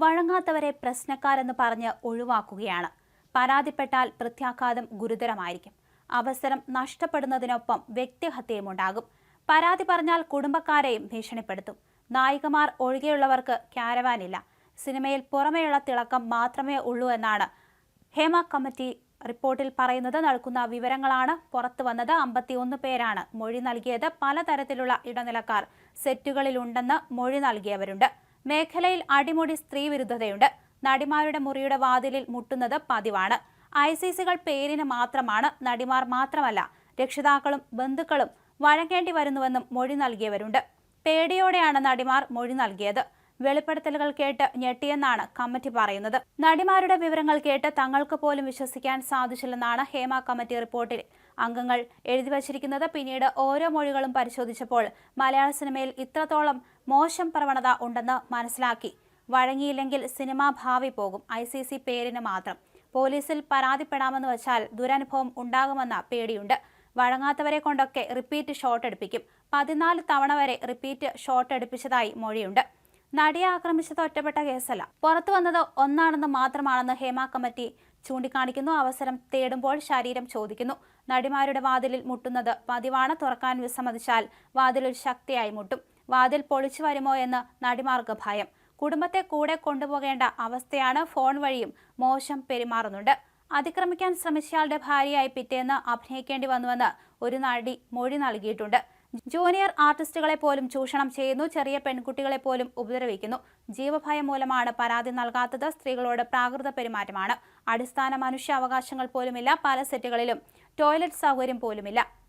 വഴങ്ങാത്തവരെ പ്രശ്നക്കാരെന്ന് പറഞ്ഞ് ഒഴിവാക്കുകയാണ്. പരാതിപ്പെട്ടാൽ പ്രത്യാഘാതം ഗുരുതരമായിരിക്കും. അവസരം നഷ്ടപ്പെടുന്നതിനൊപ്പം വ്യക്തിഹത്യയും ഉണ്ടാകും. പരാതി പറഞ്ഞാൽ കുടുംബക്കാരെയും ഭീഷണിപ്പെടുത്തും. നായികമാർ ഒഴികെയുള്ളവർക്ക് ക്യാരവാനില്ല. സിനിമയിൽ പുറമേയുള്ള തിളക്കം മാത്രമേ ഉള്ളൂ എന്നാണ് ഹേമ കമ്മിറ്റി റിപ്പോർട്ടിൽ പറയുന്നത്. നൽകുന്ന വിവരങ്ങളാണ് പുറത്തു വന്നത്. അമ്പത്തിയൊന്ന് പേരാണ് മൊഴി നൽകിയത്. പലതരത്തിലുള്ള ഇടനിലക്കാർ സെറ്റുകളിലുണ്ടെന്ന് മൊഴി നൽകിയവരുണ്ട്. മേഖലയിൽ അടിമുടി സ്ത്രീ വിരുദ്ധതയുണ്ട് നടിമാരുടെ മുറിയുടെ വാതിലിൽ മുട്ടുന്നത് പതിവാണ്. ഐ സി സികൾ പേരിന് മാത്രമാണ് നടിമാർ മാത്രമല്ല രക്ഷിതാക്കളും ബന്ധുക്കളും വഴങ്ങേണ്ടി വരുന്നുവെന്നും മൊഴി നൽകിയവരുണ്ട്. പേടിയോടെയാണ് നടിമാർ മൊഴി നൽകിയത്. വെളിപ്പെടുത്തലുകൾ കേട്ട് ഞെട്ടിയെന്നാണ് കമ്മിറ്റി പറയുന്നത്. നടിമാരുടെ വിവരങ്ങൾ കേട്ട് തങ്ങൾക്ക് പോലും വിശ്വസിക്കാൻ സാധിച്ചില്ലെന്നാണ് ഹേമ കമ്മിറ്റി റിപ്പോർട്ടിൽ അംഗങ്ങൾ എഴുതി വച്ചിരിക്കുന്നത് പിന്നീട് ഓരോ മൊഴികളും പരിശോധിച്ചപ്പോൾ മലയാള സിനിമയിൽ ഇത്രത്തോളം മോശം പ്രവണത ഉണ്ടെന്ന് മനസ്സിലാക്കി. വഴങ്ങിയില്ലെങ്കിൽ സിനിമാ ഭാവി പോകും. ഐ സി സി പേരിന് മാത്രം. പോലീസിൽ പരാതിപ്പെടാമെന്ന് വെച്ചാൽ ദുരനുഭവം ഉണ്ടാകുമെന്ന പേടിയുണ്ട്. വഴങ്ങാത്തവരെ കൊണ്ടൊക്കെ റിപ്പീറ്റ് ഷോട്ട് എടുപ്പിക്കും. പതിനാല് തവണ വരെ റിപ്പീറ്റ് ഷോട്ട് എടുപ്പിച്ചതായി മൊഴിയുണ്ട്. നടിയെ ആക്രമിച്ചത് ഒറ്റപ്പെട്ട കേസല്ല. പുറത്തു വന്നത് ഒന്നാണെന്ന് മാത്രമാണെന്ന് ഹേമ കമ്മിറ്റി ചൂണ്ടിക്കാണിക്കുന്നു. അവസരം തേടുമ്പോൾ ശരീരം ചോദിക്കുന്നു. നടിമാരുടെ വാതിലിൽ മുട്ടുന്നത് പതിവാണ്. തുറക്കാൻ വിസമ്മതിച്ചാൽ വാതിലിൽ ശക്തിയായി മുട്ടും. വാതിൽ പൊളിച്ചു വരുമോ എന്ന് നടിമാർക്ക് ഭയം. കുടുംബത്തെ കൂടെ കൊണ്ടുപോകേണ്ട അവസ്ഥയാണ് ഫോൺ വഴിയും മോശം പെരുമാറുന്നുണ്ട്. അതിക്രമിക്കാൻ ശ്രമിച്ചയാളുടെ ഭാര്യയായി പിറ്റേന്ന് അഭിനയിക്കേണ്ടി വന്നുവെന്ന് ഒരു നടി മൊഴി നൽകിയിട്ടുണ്ട്. ജൂനിയർ ആർട്ടിസ്റ്റുകളെ പോലും ചൂഷണം ചെയ്യുന്നു. ചെറിയ പെൺകുട്ടികളെ പോലും ഉപദ്രവിക്കുന്നു. ജീവഭയം മൂലമാണ് പരാതി നൽകാത്തത് സ്ത്രീകളോട് പ്രാകൃത പെരുമാറ്റമാണ്. അടിസ്ഥാന മനുഷ്യാവകാശങ്ങൾ പോലുമില്ല. പല സെറ്റുകളിലും ടോയ്ലറ്റ് സൗകര്യം പോലുമില്ല.